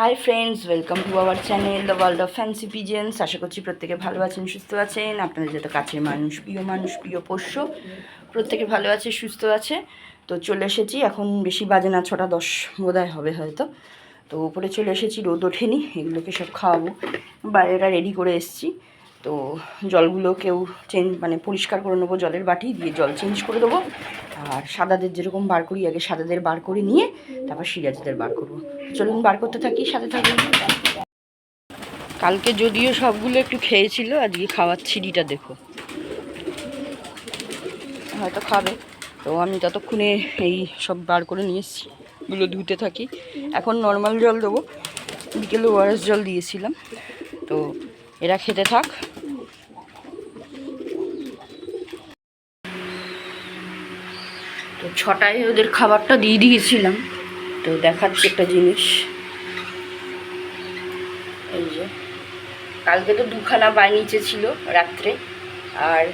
Hi friends welcome to our channel the world of fancy pigeons আশা করছি প্রত্যেকে ভালো আছেন, সুস্থ আছেন। আপনাদের যত কাছের মানুষ, প্রিয় মানুষ, প্রিয় পোষ্য, প্রত্যেকে ভালো আছে, সুস্থ আছে। তো চলে এসেছি, এখন বেশি বাজে না, ছটা দশ বোধহয় হবে হয়তো। তো উপরে চলে এসেছি, রোদ ওঠেনি, এগুলোকে সব খাওয়াবো। বাইরেটা রেডি করে এসেছি। তো জলগুলো কেউ চেঞ্জ মানে পরিষ্কার করে নেব, জলের বাটি দিয়ে জল চেঞ্জ করে দেবো। আর সাদাদের যেরকম বার করি, আগে সাদাদের বার করে নিয়ে তারপর সিরাজদের বার করব। চলুন বার করতে থাকি, সাথে থাকুন। কালকে যদিও সবগুলো একটু খেয়েছিল, আজকে খাওয়ার ছিডিটা দেখো। হয়তো খাবে। তো আমি ততক্ষণে এই সব বার করে নিয়ে এসেছি। গুলো ধুতে থাকি। এখন নর্মাল জল দেবো। বিকেলে ওয়ারেস জল দিয়েছিলাম। তো এরা খেতে থাক তো ছটায় ওদের খাবারটা দিয়ে দিয়েছিলাম। তো দেখাচ্ছি একটা জিনিস। এই যে, কালকে তো দুখানা বাই নিচে ছিল রাত্রে, আর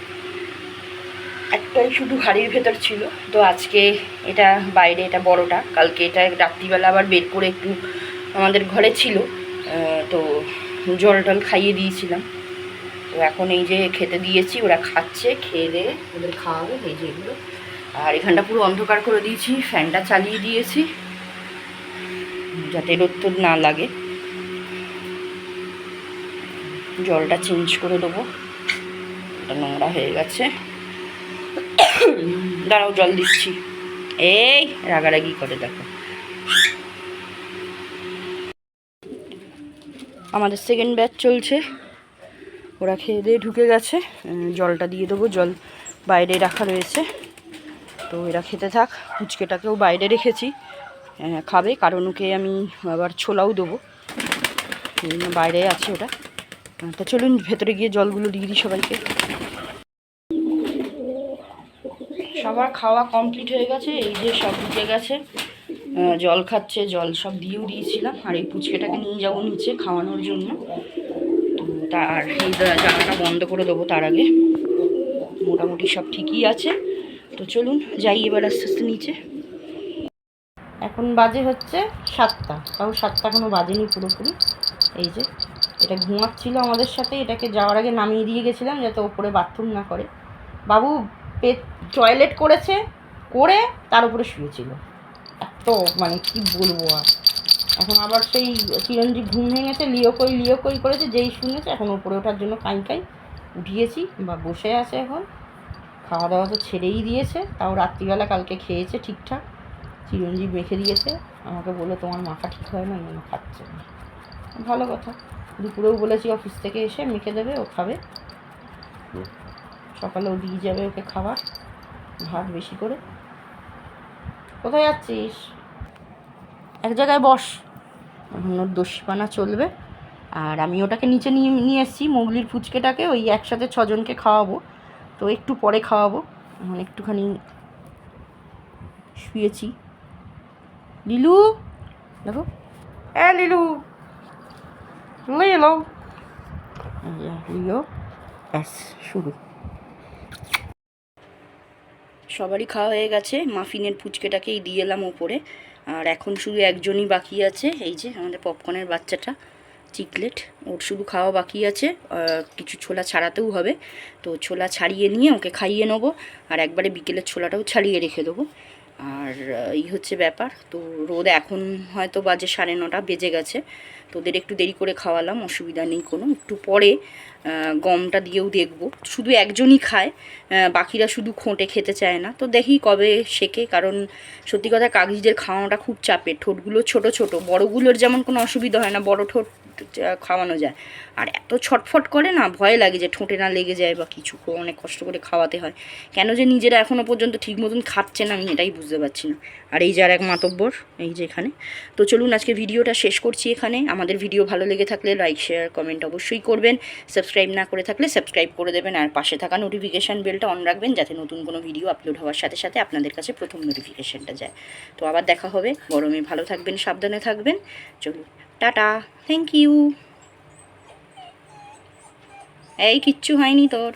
একটাই শুধু হাড়ির ভেতর ছিল। তো আজকে এটা বাইরে, এটা বড়টা, কালকে এটা রাত্রিবেলা আবার বের করে একটু আমাদের ঘরে ছিল। তো জল টল খাইয়ে দিয়েছিলাম। তো এখন এই যে খেতে দিয়েছি, ওরা খাচ্ছে, খেয়ে দিয়ে ওদের খাওয়াবো, এই যে এগুলো। আর এখানটা পুরো অন্ধকার করে দিয়েছি, ফ্যানটা চালিয়ে দিয়েছি, যাতে রোদ না লাগে। জলটা চেঞ্জ করে দেবো। নোংরা হয়ে গেছে। দাঁড়াও, জল দিচ্ছি। এই, রাগারাগি করে দেখো। আমাদের সেকেন্ড ব্যাচ চলছে। ওরা খেয়ে দিয়ে ঢুকে গেছে। জলটা দিয়ে দেবো। জল বাইরে রাখা রয়েছে। তো এরা খেতে থাক, পুচকেটাকেও বাইরে রেখেছি খাবে, কারণ ওকে আমি আবার ছোলাও দেবো। বাইরে আছে ওটা। তো চলুন, ভেতরে গিয়ে জলগুলো দিয়ে দিই সবাইকে। সবার খাওয়া কমপ্লিট হয়ে গেছে, এই যে সব ঢুকে গেছে। জল খাচ্ছে, জল সব দিয়েও দিয়েছিলাম, আর এই পুচকেটাকে নিয়ে যাব নিচে খাওয়ানোর জন্য। তো তার এই জানাটা বন্ধ করে দেবো তার আগে। মোটামুটি সব ঠিকই আছে। তো চলুন যাই এবার আস্তে আস্তে নিচে। এখন বাজে হচ্ছে সাতটা তাও সাতটা এখনও বাজেনি পুরোপুরি। এই যে, এটা ঘুমাচ্ছিল আমাদের সাথে, এটাকে যাওয়ার আগে নামিয়ে দিয়ে গেছিলাম যাতে ওপরে বাথরুম না করে। বাবু পেট টয়লেট করেছে, করে তার উপরে শুয়েছিল। এত মানে কি বলব আর। এখন আবার সেই চিরঞ্জিত ঘুম ভেঙেছে, লিও কই লিও কই করেছে, যেই শুনেছে, এখন ওপরে ওঠার জন্য কাই কাই উঠিয়েছি বা বসে আছে এখন। খাওয়া দাওয়া তো ছেড়েই দিয়েছে, তাও রাত্রিবেলা কালকে খেয়েছে ঠিকঠাক। চিরঞ্জিত মেখে দিয়েছে, আমাকে বলে তোমার মাথা ঠিক হয় না? জন্য খাচ্ছে না। ভালো কথা। দুপুরেও বলেছি অফিস থেকে এসে মেখে দেবে, ও খাবে। সকালেও দিয়ে যাবে ওকে খাবার, ভাত বেশি করে। কোথায় যাচ্ছিস? এক জায়গায় বস। এখন ওর দস্যিপানা চলবে। আর আমি ওটাকে নিচে নিয়ে নিয়ে এসেছি মোগলির ফুচকেটাকে, ওই একসাথে ছজনকে খাওয়াবো। তো একটু পরে খাওয়াবো। এখন একটুখানি শুয়েছি। লিলু? দেখো। এ লিলু লিলো ব্যাস, শুরু। সবারই খাওয়া হয়ে গেছে। মাফিনের ফুচকেটাকেই দিয়ে এলাম ওপরে। আর এখন শুধু একজনই বাকি আছে। এই যে আমাদের পপকর্নের বাচ্চাটা। চিকলেট, ওর শুধু খাওয়া বাকি আছে কিছু ছোলা ছাড়াতেও হবে। তো ছোলা ছাড়িয়ে নিয়ে ওকে খাইয়ে নেব, আর একবারে বিকেলের ছোলাটাও ছাড়িয়ে রেখে দেবো। আর এই হচ্ছে ব্যাপার। তো রোদ এখন হয়তো বাজে সাড়ে নটা, বেজে গেছে। তো ওদের একটু দেরি করে খাওয়ালাম, অসুবিধা নেই কোনো। একটু পরে গমটা দিয়েও দেখব। শুধু একজনই খায় বাকিরা শুধু খোঁটে খেতে চায় না। তো দেখি কবে শেখে, কারণ সত্যি কথা, কাগজিদের খাওয়ানোটা খুব চাপের। ঠোঁটগুলো ছোট ছোট, বড়গুলোর যেমন কোনো অসুবিধা হয় না, বড় ঠোঁট খাওয়ানো যায়। আর এত ছটফট করে না, ভয় লাগে যে ঠোঁটে না লেগে যায় বা কিছু অনেক কষ্ট করে খাওয়াতে হয়। কেন যে নিজেরা এখনও পর্যন্ত ঠিক মতন খাচ্ছে না, আমি এটাই বুঝতে পারছি না। আর এই যে আর এক মাতব্বর, এই যে এখানে। তো চলুন আজকে ভিডিওটা শেষ করছি এখানে। আমাদের ভিডিও ভালো লেগে থাকলে লাইক শেয়ার কমেন্ট অবশ্যই করবেন। সাবস্ক্রাইব না করে থাকলে সাবস্ক্রাইব করে দেবেন। আর পাশে থাকা নোটিফিকেশান বেলটা অন রাখবেন যাতে নতুন কোনো ভিডিও আপলোড হওয়ার সাথে সাথে আপনাদের কাছে প্রথম নোটিফিকেশানটা যায়। তো আবার দেখা হবে। গরমে ভালো থাকবেন, সাবধানে থাকবেন। চলুন। টাটা থ্যাংক ইউ এই কিচ্ছু হয়নি তোর।